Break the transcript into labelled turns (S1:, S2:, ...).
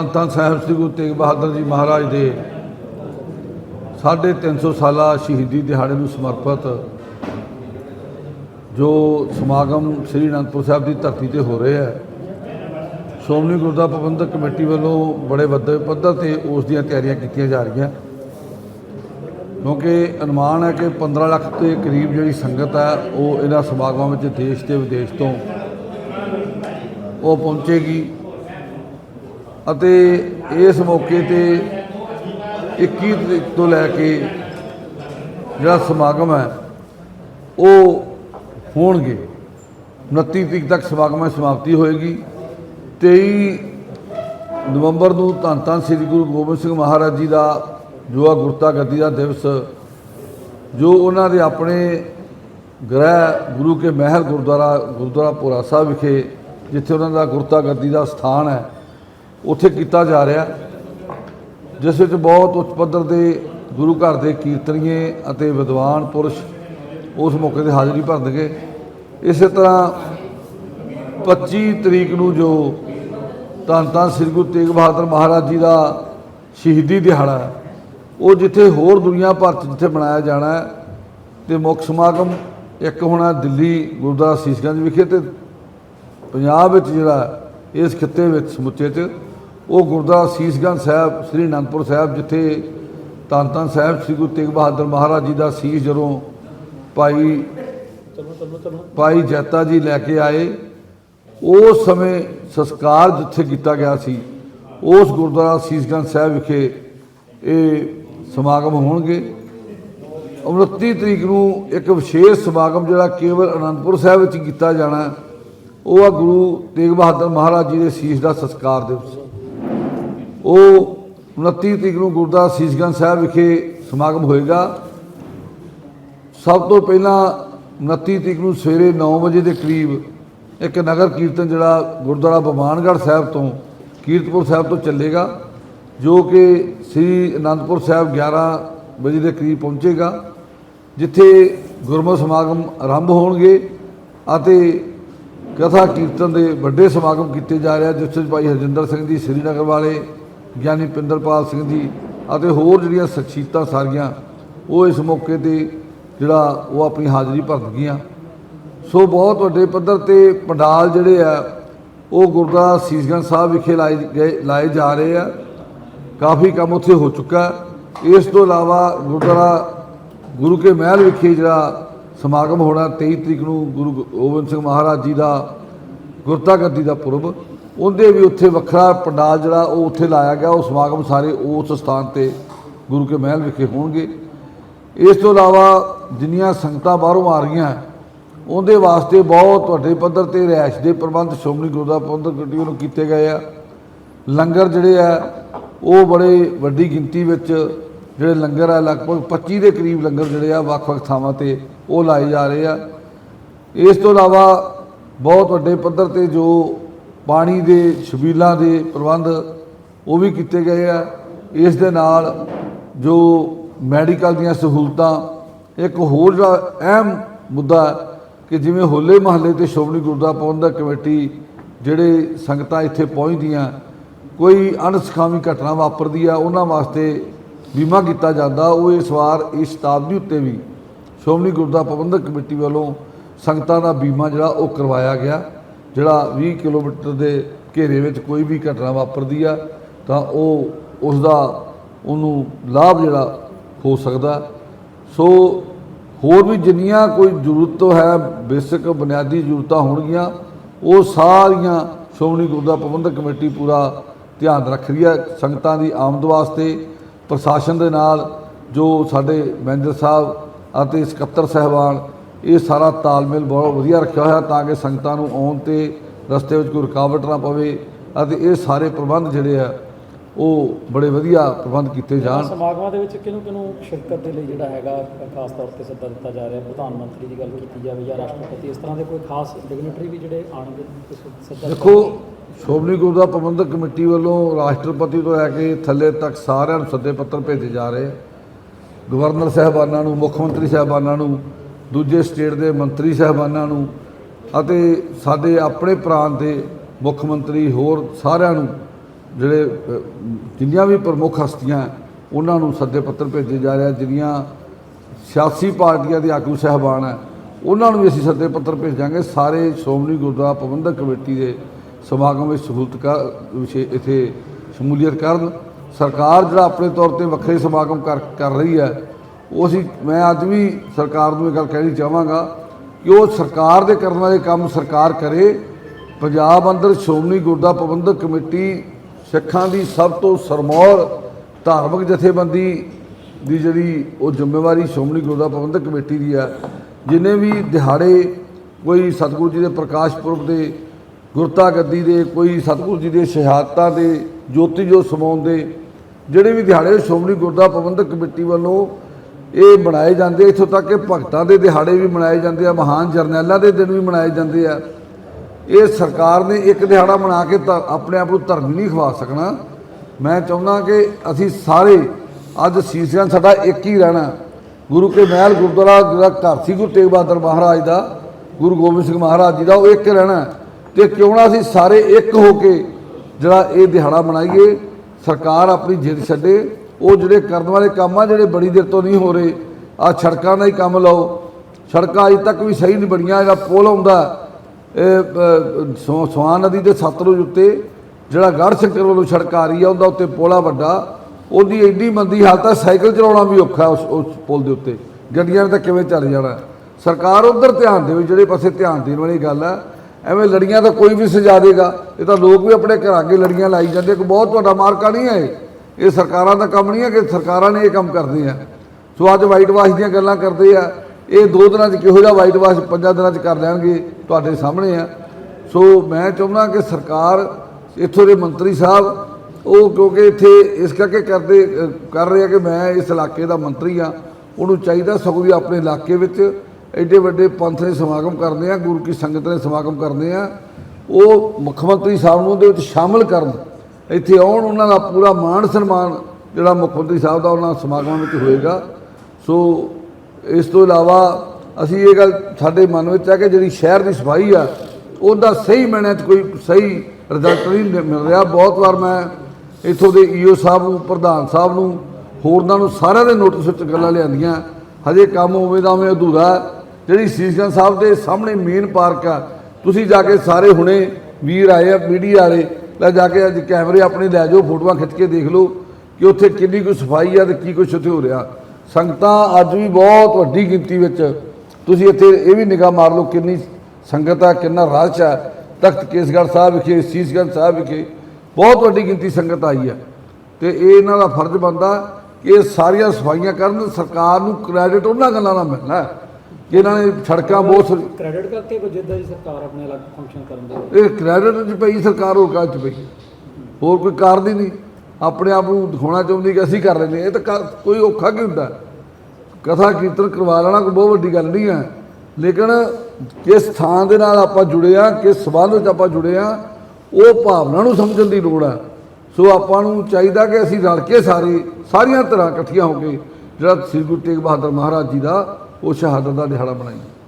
S1: ਧੰਨ ਧੰਨ ਸਾਹਿਬ ਸ੍ਰੀ ਗੁਰੂ ਤੇਗ ਬਹਾਦਰ ਜੀ ਮਹਾਰਾਜ ਦੇ 350 ਸਾਲਾ ਸ਼ਹੀਦੀ ਦਿਹਾੜੇ ਨੂੰ ਸਮਰਪਿਤ ਜੋ ਸਮਾਗਮ ਸ੍ਰੀ ਅਨੰਦਪੁਰ ਸਾਹਿਬ ਦੀ ਧਰਤੀ ਤੇ ਹੋ ਰਿਹਾ ਹੈ, ਸ਼੍ਰੋਮਣੀ ਗੁਰਦੁਆਰਾ ਪ੍ਰਬੰਧਕ ਕਮੇਟੀ ਵੱਲੋਂ ਬੜੇ ਵੱਡੇ ਪੱਧਰ ਤੇ ਉਸ ਦੀਆਂ ਤਿਆਰੀਆਂ ਕੀਤੀਆਂ ਜਾ ਰਹੀਆਂ। ਕਿਉਂਕਿ ਅਨੁਮਾਨ ਹੈ ਕਿ 15 ਲੱਖ ਦੇ ਕਰੀਬ ਜਿਹੜੀ ਸੰਗਤ ਹੈ, ਉਹ ਇਹਨਾਂ ਸਮਾਗਮਾਂ ਵਿੱਚ ਦੇਸ਼ ਤੇ ਵਿਦੇਸ਼ ਤੋਂ ਉਹ ਪਹੁੰਚੇਗੀ। ਅਤੇ ਇਸ ਮੌਕੇ ਤੇ 21 ਤਰੀਕ ਤੋਂ ਲੈ ਕੇ ਜਿਹੜਾ ਸਮਾਗਮ ਹੈ, ਉਹ ਹੋਣਗੇ। 29 ਤਰੀਕ ਤੱਕ ਸਮਾਗਮ ਦੀ ਸਮਾਪਤੀ ਹੋਏਗੀ। 23 ਨਵੰਬਰ ਨੂੰ ਧੰਨ ਧੰਨ ਸ੍ਰੀ ਗੁਰੂ ਗੋਬਿੰਦ ਸਿੰਘ ਮਹਾਰਾਜ ਜੀ ਦਾ ਜੋ ਆ ਗੁਰਤਾ ਗੱਦੀ ਦਾ ਦਿਵਸ, ਜੋ ਉਹਨਾਂ ਦੇ ਆਪਣੇ ਗ੍ਰਹਿ ਗੁਰੂ ਕੇ ਮਹਿਲ ਗੁਰਦੁਆਰਾ ਗੁਰਦੁਆਰਾ ਭੋਰਾ ਸਾਹਿਬ ਵਿਖੇ, ਜਿੱਥੇ ਉਹਨਾਂ ਦਾ ਗੁਰਤਾ ਗੱਦੀ ਦਾ ਸਥਾਨ ਹੈ ਉੱਥੇ ਕੀਤਾ ਜਾ ਰਿਹਾ, ਜਿਸ ਵਿੱਚ ਬਹੁਤ ਉੱਚ ਪੱਧਰ ਦੇ ਗੁਰੂ ਘਰ ਦੇ ਕੀਰਤਨੀਏ ਅਤੇ ਵਿਦਵਾਨ ਪੁਰਸ਼ ਉਸ ਮੌਕੇ ਤੇ ਹਾਜ਼ਰੀ ਭਰਨਗੇ ਇਸੇ ਤਰ੍ਹਾਂ 25 ਤਰੀਕ ਨੂੰ ਜੋ ਧੰਨ ਧੰਨ ਸ੍ਰੀ ਗੁਰੂ ਤੇਗ ਬਹਾਦਰ ਮਹਾਰਾਜ ਜੀ ਦਾ ਸ਼ਹੀਦੀ ਦਿਹਾੜਾ ਉਹ ਜਿੱਥੇ ਹੋਰ ਦੁਨੀਆ ਭਰ 'ਚ ਜਿੱਥੇ ਮਨਾਇਆ ਜਾਣਾ ਹੈ, ਤੇ ਮੁੱਖ ਸਮਾਗਮ ਇੱਕ ਹੋਣਾ ਦਿੱਲੀ ਗੁਰਦੁਆਰਾ ਸੀਸਗੰਜ ਵਿਖੇ ਤੇ ਪੰਜਾਬ ਵਿੱਚ ਜਿਹੜਾ ਇਸ ਖਿੱਤੇ ਵਿੱਚ ਸਮੁੱਚੇ 'ਚ ਉਹ ਗੁਰਦੁਆਰਾ ਸੀਸਗੰਜ ਸਾਹਿਬ, ਸ੍ਰੀ ਅਨੰਦਪੁਰ ਸਾਹਿਬ, ਜਿੱਥੇ ਧੰਨ ਧੰਨ ਸਾਹਿਬ ਸ੍ਰੀ ਗੁਰੂ ਤੇਗ ਬਹਾਦਰ ਮਹਾਰਾਜ ਜੀ ਦਾ ਸੀਸ ਜਦੋਂ ਭਾਈ ਭਾਈ ਜੈਤਾ ਜੀ ਲੈ ਕੇ ਆਏ, ਉਸ ਸਮੇਂ ਸੰਸਕਾਰ ਜਿੱਥੇ ਕੀਤਾ ਗਿਆ ਸੀ, ਉਸ ਗੁਰਦੁਆਰਾ ਸੀਸਗੰਜ ਸਾਹਿਬ ਵਿਖੇ ਇਹ ਸਮਾਗਮ ਹੋਣਗੇ। 29 ਤਰੀਕ ਨੂੰ ਇੱਕ ਵਿਸ਼ੇਸ਼ ਸਮਾਗਮ ਜਿਹੜਾ ਕੇਵਲ ਅਨੰਦਪੁਰ ਸਾਹਿਬ ਵਿੱਚ ਕੀਤਾ ਜਾਣਾ, ਉਹ ਆ ਗੁਰੂ ਤੇਗ ਬਹਾਦਰ ਮਹਾਰਾਜ ਜੀ ਦੇ ਸੀਸ ਦਾ ਸੰਸਕਾਰ ਦਿਵਸ। ਉਹ 29 ਤਰੀਕ ਨੂੰ ਗੁਰਦੁਆਰਾ ਸੀਸਗੰਜ ਸਾਹਿਬ ਵਿਖੇ ਸਮਾਗਮ ਹੋਏਗਾ। ਸਭ ਤੋਂ ਪਹਿਲਾਂ 29 ਤਰੀਕ ਨੂੰ ਸਵੇਰੇ 9 ਵਜੇ ਦੇ ਕਰੀਬ ਇੱਕ ਨਗਰ ਕੀਰਤਨ ਜਿਹੜਾ ਗੁਰਦੁਆਰਾ ਬਮਾਨਗੜ੍ਹ ਸਾਹਿਬ ਤੋਂ ਕੀਰਤਪੁਰ ਸਾਹਿਬ ਤੋਂ ਚੱਲੇਗਾ, ਜੋ ਕਿ ਸ੍ਰੀ ਅਨੰਦਪੁਰ ਸਾਹਿਬ 11 ਵਜੇ ਦੇ ਕਰੀਬ ਪਹੁੰਚੇਗਾ, ਜਿੱਥੇ ਗੁਰਮਤਿ ਸਮਾਗਮ ਆਰੰਭ ਹੋਣਗੇ ਅਤੇ ਕਥਾ ਕੀਰਤਨ ਦੇ ਵੱਡੇ ਸਮਾਗਮ ਕੀਤੇ ਜਾ ਰਿਹਾ ਜਿਸ ਵਿੱਚ ਭਾਈ ਹਰਜਿੰਦਰ ਸਿੰਘ ਜੀ ਸ੍ਰੀਨਗਰ ਵਾਲੇ ਗਿਆਨੀ ਪਿੰਦਰਪਾਲ ਸਿੰਘ ਜੀ ਅਤੇ ਹੋਰ ਜਿਹੜੀਆਂ ਸ਼ਖਸੀਅਤਾਂ ਸਾਰੀਆਂ, ਉਹ ਇਸ ਮੌਕੇ ਤੇ ਜਿਹੜਾ ਉਹ ਆਪਣੀ ਹਾਜ਼ਰੀ ਭਰਨਗੀਆਂ ਸੋ ਬਹੁਤ ਵੱਡੇ ਪੱਧਰ ਤੇ ਪੰਡਾਲ ਜਿਹੜੇ ਆ, ਉਹ ਗੁਰਦੁਆਰਾ ਸੀਸਗੰਜ ਸਾਹਿਬ ਵਿਖੇ ਲਾਏ ਗਏ, ਲਾਏ ਜਾ ਰਹੇ ਆ। ਕਾਫੀ ਕੰਮ ਉੱਥੇ ਹੋ ਚੁੱਕਾ। ਇਸ ਤੋਂ ਇਲਾਵਾ ਗੁਰਦੁਆਰਾ ਗੁਰੂ ਕੇ ਮਹਿਲ ਵਿਖੇ ਜਿਹੜਾ ਸਮਾਗਮ ਹੋਣਾ 23 ਤਰੀਕ ਨੂੰ ਗੁਰੂ ਗੋਬਿੰਦ ਸਿੰਘ ਮਹਾਰਾਜ ਜੀ ਦਾ ਗੁਰਤਾ ਗੱਦੀ ਦਾ ਪੁਰਬ ਉਹਦੇ ਵੀ ਉੱਥੇ ਵੱਖਰਾ ਪੰਡਾਲ ਜਿਹੜਾ ਉਹ ਉੱਥੇ ਲਾਇਆ ਗਿਆ, ਉਹ ਸਮਾਗਮ ਸਾਰੇ ਉਸ ਸਥਾਨ ਤੇ ਗੁਰੂ ਕੇ ਮਹਿਲ ਵਿਖੇ ਹੋਣਗੇ। ਇਸ ਤੋਂ ਇਲਾਵਾ ਜਿੰਨੀਆਂ ਸੰਗਤਾਂ ਬਾਹਰੋਂ ਆ ਰਹੀਆਂ, ਉਹਦੇ ਵਾਸਤੇ ਬਹੁਤ ਵੱਡੇ ਪੱਧਰ ਤੇ ਰਿਹਾਇਸ਼ ਦੇ ਪ੍ਰਬੰਧ ਸ਼੍ਰੋਮਣੀ ਗੁਰਦੁਆਰਾ ਪ੍ਰਬੰਧਕ ਕਮੇਟੀ ਵੱਲੋਂ ਕੀਤੇ ਗਏ ਆ। ਲੰਗਰ ਜਿਹੜੇ ਆ, ਉਹ ਬੜੇ ਵੱਡੀ ਗਿਣਤੀ ਵਿੱਚ ਜਿਹੜੇ ਲੰਗਰ ਆ, ਲਗਭਗ 25 ਦੇ ਕਰੀਬ ਲੰਗਰ ਜਿਹੜੇ ਆ, ਵੱਖ-ਵੱਖ ਥਾਵਾਂ ਤੇ ਉਹ ਲਾਏ ਜਾ ਰਹੇ ਆ। ਇਸ ਤੋਂ ਇਲਾਵਾ ਬਹੁਤ ਵੱਡੇ ਪੱਧਰ ਤੇ ਜੋ ਪਾਣੀ ਦੇ, ਛਬੀਲਾਂ ਦੇ ਪ੍ਰਬੰਧ ਉਹ ਵੀ ਕੀਤੇ ਗਏ ਆ। ਇਸ ਦੇ ਨਾਲ ਜੋ ਮੈਡੀਕਲ ਦੀਆਂ ਸਹੂਲਤਾਂ, ਇੱਕ ਹੋਰ ਜਿਹੜਾ ਅਹਿਮ ਮੁੱਦਾ ਕਿ ਜਿਵੇਂ ਹੋਲੇ ਮਹੱਲੇ ਤੇ ਸ਼੍ਰੋਮਣੀ ਗੁਰਦੁਆਰਾ ਪ੍ਰਬੰਧਕ ਕਮੇਟੀ ਜਿਹੜੇ ਸੰਗਤਾਂ ਇੱਥੇ ਪਹੁੰਚਦੀਆਂ, ਕੋਈ ਅਣਸਖਾਵੀ ਘਟਨਾ ਵਾਪਰਦੀ ਆ, ਉਹਨਾਂ ਵਾਸਤੇ ਬੀਮਾ ਕੀਤਾ ਜਾਂਦਾ। ਉਹ ਇਸ ਵਾਰ ਇਸ ਸ਼ਤਾਬਦੀ ਉੱਤੇ ਵੀ ਸ਼੍ਰੋਮਣੀ ਗੁਰਦੁਆਰਾ ਪ੍ਰਬੰਧਕ ਕਮੇਟੀ ਵੱਲੋਂ ਸੰਗਤਾਂ ਦਾ ਬੀਮਾ ਜਿਹੜਾ ਉਹ ਕਰਵਾਇਆ ਗਿਆ। ਜਿਹੜਾ 20 ਕਿਲੋਮੀਟਰ ਦੇ ਘੇਰੇ ਵਿੱਚ ਕੋਈ ਵੀ ਘਟਨਾ ਵਾਪਰਦੀ ਆ, ਤਾਂ ਉਹ ਉਸ ਦਾ ਉਹਨੂੰ ਲਾਭ ਜਿਹੜਾ ਹੋ ਸਕਦਾ। ਸੋ ਹੋਰ ਵੀ ਜਿੰਨੀਆਂ ਕੋਈ ਜ਼ਰੂਰਤ ਹੈ, ਬੇਸਿਕ ਬੁਨਿਆਦੀ ਜ਼ਰੂਰਤਾਂ ਹੋਣਗੀਆਂ, ਉਹ ਸਾਰੀਆਂ ਸ਼੍ਰੋਮਣੀ ਗੁਰਦੁਆਰਾ ਪ੍ਰਬੰਧਕ ਕਮੇਟੀ ਪੂਰਾ ਧਿਆਨ ਰੱਖ ਰਹੀ ਹੈ ਸੰਗਤਾਂ ਦੀ ਆਮਦ ਵਾਸਤੇ। ਪ੍ਰਸ਼ਾਸਨ ਦੇ ਨਾਲ ਜੋ ਸਾਡੇ ਮੈਨੇਜਰ ਸਾਹਿਬ ਅਤੇ ਸਕੱਤਰ ਸਹਿਬਾਨ ਇਹ ਸਾਰਾ ਤਾਲਮੇਲ ਬਹੁਤ ਵਧੀਆ ਰੱਖਿਆ ਹੋਇਆ ਤਾਂ ਕਿ ਸੰਗਤਾਂ ਨੂੰ ਆਉਣ ਤੇ ਰਸਤੇ ਵਿੱਚ ਕੋਈ ਰੁਕਾਵਟ ਨਾ ਪਵੇ ਅਤੇ ਇਹ ਸਾਰੇ ਪ੍ਰਬੰਧ ਜਿਹੜੇ ਆ ਉਹ ਬੜੇ ਵਧੀਆ ਪ੍ਰਬੰਧ ਕੀਤੇ ਜਾਣ
S2: ਸਮਾਗਮਾਂ ਦੇ ਵਿੱਚ ਕਿਹਨੂੰ ਕਿਹਨੂੰ ਸ਼ਿਰਕਤ ਦੇ ਲਈ ਜਿਹੜਾ ਹੈਗਾ ਖਾਸ ਤੌਰ ਤੇ ਸੱਦਾ ਦਿੱਤਾ ਜਾ ਰਿਹਾ ਪ੍ਰਧਾਨ ਮੰਤਰੀ ਦੀ ਗੱਲ ਕੀਤੀ ਜਾਵੇ ਜਾਂ ਰਾਸ਼ਟਰਪਤੀ ਇਸ ਤਰ੍ਹਾਂ ਦੇ ਕੋਈ ਖਾਸ ਡਿਗਨਿਟਰੀ ਵੀ ਜਿਹੜੇ ਆਣਗੇ ਸੱਦਾ
S1: ਦੇਖੋ ਸ਼੍ਰੋਮਣੀ ਗੁਰਦੁਆਰਾ ਪ੍ਰਬੰਧਕ ਕਮੇਟੀ ਵੱਲੋਂ ਰਾਸ਼ਟਰਪਤੀ ਤੋਂ ਲੈ ਕੇ ਥੱਲੇ ਤੱਕ ਸਾਰਿਆਂ ਨੂੰ ਸੱਦੇ ਪੱਤਰ ਭੇਜੇ ਜਾ ਰਹੇ। ਗਵਰਨਰ ਸਾਹਿਬਾਨਾਂ ਨੂੰ ਮੁੱਖ ਮੰਤਰੀ ਸਾਹਿਬਾਨਾਂ ਨੂੰ ਦੂਜੇ ਸਟੇਟ ਦੇ ਮੰਤਰੀ ਸਾਹਿਬਾਨਾਂ ਨੂੰ ਅਤੇ ਸਾਡੇ ਆਪਣੇ ਪ੍ਰਾਂਤ ਦੇ ਮੁੱਖ ਮੰਤਰੀ ਹੋਰ ਸਾਰਿਆਂ ਨੂੰ ਜਿਹੜੇ ਜਿੰਨੀਆਂ ਵੀ ਪ੍ਰਮੁੱਖ ਹਸਤੀਆਂ ਉਹਨਾਂ ਨੂੰ ਸੱਦੇ ਪੱਤਰ ਭੇਜੇ ਜਾ ਰਿਹਾ ਆ, ਜਿਹੜੀਆਂ ਸਿਆਸੀ ਪਾਰਟੀਆਂ ਦੇ ਆਗੂ ਸਹਿਬਾਨ ਹੈ ਉਹਨਾਂ ਨੂੰ ਵੀ ਅਸੀਂ ਸੱਦੇ ਪੱਤਰ ਭੇਜਾਂਗੇ ਸਾਰੇ ਸ਼੍ਰੋਮਣੀ ਗੁਰਦੁਆਰਾ ਪ੍ਰਬੰਧਕ ਕਮੇਟੀ ਦੇ ਸਮਾਗਮ ਵਿੱਚ ਸਹੂਲਤ ਕਰ ਵਿਸ਼ੇ ਇੱਥੇ ਸ਼ਮੂਲੀਅਤ ਕਰਨ। ਸਰਕਾਰ ਜਿਹੜਾ ਆਪਣੇ ਤੌਰ ਤੇ ਵੱਖਰੇ ਸਮਾਗਮ ਕਰ ਕਰ ਰਹੀ ਹੈ ਉਹ ਅਸੀਂ, ਮੈਂ ਅੱਜ ਵੀ ਸਰਕਾਰ ਨੂੰ ਇਹ ਗੱਲ ਕਹਿਣੀ ਚਾਹਾਂਗਾ ਕਿ ਉਹ ਸਰਕਾਰ ਦੇ ਕਰਨ ਵਾਲੇ ਕੰਮ ਸਰਕਾਰ ਕਰੇ। ਪੰਜਾਬ ਅੰਦਰ ਸ਼੍ਰੋਮਣੀ ਗੁਰਦੁਆਰਾ ਪ੍ਰਬੰਧਕ ਕਮੇਟੀ ਸਿੱਖਾਂ ਦੀ ਸਭ ਤੋਂ ਸਰਮੌਰ ਧਾਰਮਿਕ ਜਥੇਬੰਦੀ ਦੀ ਜਿਹੜੀ ਉਹ ਜ਼ਿੰਮੇਵਾਰੀ ਸ਼੍ਰੋਮਣੀ ਗੁਰਦੁਆਰਾ ਪ੍ਰਬੰਧਕ ਕਮੇਟੀ ਦੀ ਆ ਜਿਨੇ ਵੀ ਦਿਹਾੜੇ ਕੋਈ ਸਤਿਗੁਰੂ ਜੀ ਦੇ ਪ੍ਰਕਾਸ਼ ਪੁਰਬ ਦੇ ਗੁਰਤਾ ਗੱਦੀ ਦੇ, ਕੋਈ ਸਤਿਗੁਰੂ ਜੀ ਦੇ ਸ਼ਹਾਦਤਾਂ ਦੇ, ਜੋਤੀ ਜੋ ਸਮਾਉਣ ਦੇ, ਜਿਹੜੇ ਵੀ ਦਿਹਾੜੇ ਸ਼੍ਰੋਮਣੀ ਗੁਰਦੁਆਰਾ ਪ੍ਰਬੰਧਕ ਕਮੇਟੀ ਵੱਲੋਂ ਇਹ ਮਨਾਏ ਜਾਂਦੇ ਇੱਥੋਂ ਤੱਕ ਕਿ ਭਗਤਾਂ ਦੇ ਦਿਹਾੜੇ ਵੀ ਮਨਾਏ ਜਾਂਦੇ ਆ, ਮਹਾਨ ਜਰਨੈਲਾਂ ਦੇ ਦਿਨ ਵੀ ਮਨਾਏ ਜਾਂਦੇ ਆ। ਇਹ ਸਰਕਾਰ ਨੇ ਇੱਕ ਦਿਹਾੜਾ ਬਣਾ ਕੇ ਤਾਂ ਆਪਣੇ ਆਪ ਨੂੰ ਧਰਮ ਨਹੀਂ ਖਵਾ ਸਕਣਾ। ਮੈਂ ਚਾਹੁੰਦਾ ਕਿ ਅਸੀਂ ਸਾਰੇ ਅੱਜ ਸੀਸਿਆਂ ਸਾਡਾ ਇੱਕ ਹੀ ਰਹਿਣਾ। ਗੁਰੂ ਕੇ ਮਹਿਲ ਗੁਰਦੁਆਰਾ ਜਿਹੜਾ ਘਰ ਸੀ, ਗੁਰੂ ਤੇਗ ਬਹਾਦਰ ਮਹਾਰਾਜ ਦਾ, ਗੁਰੂ ਗੋਬਿੰਦ ਸਿੰਘ ਮਹਾਰਾਜ ਜੀ ਦਾ, ਉਹ ਇੱਕ ਰਹਿਣਾ। ਤੇ ਕਿਉਂ ਨਾ ਅਸੀਂ ਸਾਰੇ ਇੱਕ ਹੋ ਕੇ ਜਿਹੜਾ ਇਹ ਦਿਹਾੜਾ ਮਨਾਈਏ, ਸਰਕਾਰ ਆਪਣੀ ਜਿੱਦ ਛੱਡੇ। ਉਹ ਜਿਹੜੇ ਕਰਨ ਵਾਲੇ ਕੰਮ ਆ ਜਿਹੜੇ ਬੜੀ ਦੇਰ ਤੋਂ ਨਹੀਂ ਹੋ ਰਹੇ ਆ ਸੜਕਾਂ ਦਾ ਹੀ ਕੰਮ ਲਓ। ਸੜਕਾਂ ਅਜੇ ਤੱਕ ਵੀ ਸਹੀ ਨਹੀਂ ਬਣੀਆਂ ਜਿਹੜਾ ਪੁਲ ਆਉਂਦਾ। ਇਹ ਅ, ਸੋ- ਸਵਾਨ ਨਦੀ ਦੇ ਸਤਲੁਜ ਉੱਤੇ ਜਿਹੜਾ ਗੜ ਸ਼ੰਕਰ ਵੱਲੋਂ ਸੜਕ ਆ ਰਹੀ ਆ ਉਹਦਾ ਉੱਤੇ ਪੋਲਾ ਵੱਡਾ। ਉਹਦੀ ਐਡੀ ਮੰਦੀ ਹਾਲਤ ਆ ਸਾਈਕਲ ਚਲਾਉਣਾ ਵੀ ਔਖਾ ਉਸ ਉਸ ਪੁਲ ਦੇ ਉੱਤੇ। ਗੱਡੀਆਂ ਨੇ ਤਾਂ ਕਿਵੇਂ ਚੱਲ ਜਾਣਾ? ਸਰਕਾਰ ਉਧਰ ਧਿਆਨ ਦੇਵੇ ਜਿਹੜੇ ਪਾਸੇ ਧਿਆਨ ਦੇਣ ਵਾਲੀ ਗੱਲ ਆ ਐਵੇਂ ਲੜੀਆਂ ਤਾਂ ਕੋਈ ਵੀ ਸਜਾ ਦੇਗਾ। ਇਹ ਤਾਂ ਲੋਕ ਵੀ ਆਪਣੇ ਘਰਾਂ ਅੱਗੇ ਲੜੀਆਂ ਲਾਈ ਜਾਂਦੇ ਕਿ ਬਹੁਤ ਵੱਡਾ ਮਾਰਕਾ ਨਹੀਂ ਹੈ ਇਹ। ਸਰਕਾਰਾਂ ਦਾ ਕੰਮ ਨਹੀਂ ਹੈ ਕਿ ਸਰਕਾਰਾਂ ਨੇ ਇਹ ਕੰਮ ਕਰਦੇ ਆ। ਸੋ ਅੱਜ ਵਾਈਟ ਵਾਸ਼ ਦੀਆਂ ਗੱਲਾਂ ਕਰਦੇ ਆ। ਇਹ ਦੋ ਦਿਨਾਂ 'ਚ ਕਿਹੋ ਜਿਹਾ ਵਾਈਟ ਵਾਸ਼ ਪੰਜਾਂ ਦਿਨਾਂ 'ਚ ਕਰ ਲੈਣਗੇ ਤੁਹਾਡੇ ਸਾਹਮਣੇ ਆ। ਸੋ ਮੈਂ ਚਾਹੁੰਦਾ ਕਿ ਸਰਕਾਰ ਇੱਥੋਂ ਦੇ ਮੰਤਰੀ ਸਾਹਿਬ, ਉਹ ਕਿਉਂਕਿ ਇੱਥੇ ਇਸ ਕਰਕੇ ਕਰਦੇ, ਕਰ ਰਹੇ ਆ ਕਿ ਮੈਂ ਇਸ ਇਲਾਕੇ ਦਾ ਮੰਤਰੀ ਆ। ਉਹਨੂੰ ਚਾਹੀਦਾ ਸਗੋਂ ਵੀ ਆਪਣੇ ਇਲਾਕੇ ਵਿੱਚ ਐਡੇ ਵੱਡੇ ਪੰਥ ਦੇ ਸਮਾਗਮ ਕਰਦੇ ਆ, ਗੁਰੂ ਕੀ ਸੰਗਤ ਦੇ ਸਮਾਗਮ ਕਰਦੇ ਆ। ਉਹ ਮੁੱਖ ਮੰਤਰੀ ਸਾਹਿਬ ਨੂੰ ਉਹਦੇ ਵਿੱਚ ਸ਼ਾਮਲ ਕਰਨ। ਇੱਥੇ ਆਉਣ, ਉਹਨਾਂ ਦਾ ਪੂਰਾ ਮਾਣ ਸਨਮਾਨ ਜਿਹੜਾ ਮੁੱਖ ਮੰਤਰੀ ਸਾਹਿਬ ਦਾ ਉਹਨਾਂ ਸਮਾਗਮਾਂ ਵਿੱਚ ਹੋਏਗਾ। ਸੋ ਇਸ ਤੋਂ ਇਲਾਵਾ ਅਸੀਂ ਇਹ ਗੱਲ ਸਾਡੇ ਮਨ ਵਿੱਚ ਆ ਕਿ ਜਿਹੜੀ ਸ਼ਹਿਰ ਦੀ ਸਫ਼ਾਈ ਆ, ਉਹਦਾ ਸਹੀ ਮਾਇਨੇ 'ਚ ਕੋਈ ਸਹੀ ਰਿਜ਼ਲਟ ਨਹੀਂ ਮਿਲ ਰਿਹਾ। ਬਹੁਤ ਵਾਰ ਮੈਂ ਇੱਥੋਂ ਦੇ ਈਓ ਸਾਹਿਬ ਨੂੰ, ਪ੍ਰਧਾਨ ਸਾਹਿਬ ਨੂੰ, ਹੋਰਨਾਂ ਨੂੰ ਸਾਰਿਆਂ ਦੇ ਨੋਟਿਸ ਵਿੱਚ ਗੱਲਾਂ ਲਿਆਂਦੀਆਂ। ਹਜੇ ਕੰਮ ਉਵੇਂ ਦਾ ਉਵੇਂ ਅਧੂਰਾ। ਜਿਹੜੀ ਸੀਸਗੰਜ ਸਾਹਿਬ ਦੇ ਸਾਹਮਣੇ ਮੇਨ ਪਾਰਕ ਆ, ਤੁਸੀਂ ਜਾ ਕੇ ਸਾਰੇ ਹੁਣੇ ਵੀਰ ਆਏ ਆ ਮੀਡੀਆ ਵਾਲੇ ਲੈ ਜਾ ਕੇ ਅੱਜ ਕੈਮਰੇ ਆਪਣੇ ਲੈ ਜਾਓ, ਫੋਟੋਆਂ ਖਿੱਚ ਕੇ ਦੇਖ ਲਓ ਕਿ ਉੱਥੇ ਕਿੰਨੀ ਕੁ ਸਫ਼ਾਈ ਆ ਤੇ ਕੀ ਕੁਛ ਉੱਥੇ ਹੋ ਰਿਹਾ। ਸੰਗਤਾਂ ਅੱਜ ਵੀ ਬਹੁਤ ਵੱਡੀ ਗਿਣਤੀ ਵਿੱਚ, ਤੁਸੀਂ ਇੱਥੇ ਇਹ ਵੀ ਨਿਗਾਹ ਮਾਰ ਲਓ ਕਿੰਨੀ ਸੰਗਤ ਆ, ਕਿੰਨਾ ਰਸ਼ ਆ। ਤਖਤ ਕੇਸਗੜ੍ਹ ਸਾਹਿਬ ਵਿਖੇ ਸੀਸਗੰਜ ਸਾਹਿਬ ਵਿਖੇ ਬਹੁਤ ਵੱਡੀ ਗਿਣਤੀ ਸੰਗਤ ਆਈ ਆ। ਤੇ ਇਹ ਇਹਨਾਂ ਦਾ ਫਰਜ਼ ਬਣਦਾ ਕਿ ਇਹ ਸਾਰੀਆਂ ਸਫਾਈਆਂ ਕਰਨ, ਸਰਕਾਰ ਨੂੰ ਕ੍ਰੈਡਿਟ ਉਹਨਾਂ ਗੱਲਾਂ ਦਾ ਮਿਲਣਾ। ਇਹਨਾਂ ਨੇ ਸੜਕਾਂ ਬਹੁਤ
S2: ਕ੍ਰੈਡਿਟ ਕਰਕੇ ਜਿੱਦਾਂ ਜੀ ਸਰਕਾਰ ਆਪਣੇ ਅਲੱਗ ਫੰਕਸ਼ਨ ਕਰਨ ਦੇ
S1: ਇਹ ਕ੍ਰੈਡਿਟ 'ਚ ਪਈ ਸਰਕਾਰ ਹੋਰ ਕਾਹ 'ਚ ਪਈ? ਹੋਰ ਕੋਈ ਕਾਰਨ ਹੀ ਨਹੀਂ। ਆਪਣੇ ਆਪ ਨੂੰ ਦਿਖਾਉਣਾ ਚਾਹੁੰਦੀ ਕਿ ਅਸੀਂ ਕਰ ਲੈਂਦੇ। ਇਹ ਤਾਂ ਕੋਈ ਔਖਾ ਕੀ ਹੁੰਦਾ? ਕਥਾ ਕੀਰਤਨ ਕਰਵਾ ਲੈਣਾ ਕੋਈ ਬਹੁਤ ਵੱਡੀ ਗੱਲ ਨਹੀਂ ਹੈ। ਲੇਕਿਨ ਕਿਸ ਥਾਂ ਦੇ ਨਾਲ ਆਪਾਂ ਜੁੜੇ ਆ ਕਿਸ ਸਬੰਧ ਵਿੱਚ ਆਪਾਂ ਜੁੜੇ ਆ ਉਹ ਭਾਵਨਾ ਨੂੰ ਸਮਝਣ ਦੀ ਲੋੜ ਆ ਸੋ ਆਪਾਂ ਨੂੰ ਚਾਹੀਦਾ ਕਿ ਅਸੀਂ ਰਲ ਕੇ ਸਾਰੇ ਸਾਰੀਆਂ ਤਰ੍ਹਾਂ ਇਕੱਠੀਆਂ ਹੋ ਕੇ ਜਿਹੜਾ ਸ੍ਰੀ ਗੁਰੂ ਤੇਗ ਬਹਾਦਰ ਮਹਾਰਾਜ ਜੀ ਦਾ ਉਹ ਸ਼ਹਾਦਤ ਦਾ ਦਿਹਾੜਾ ਬਣਾਈਏ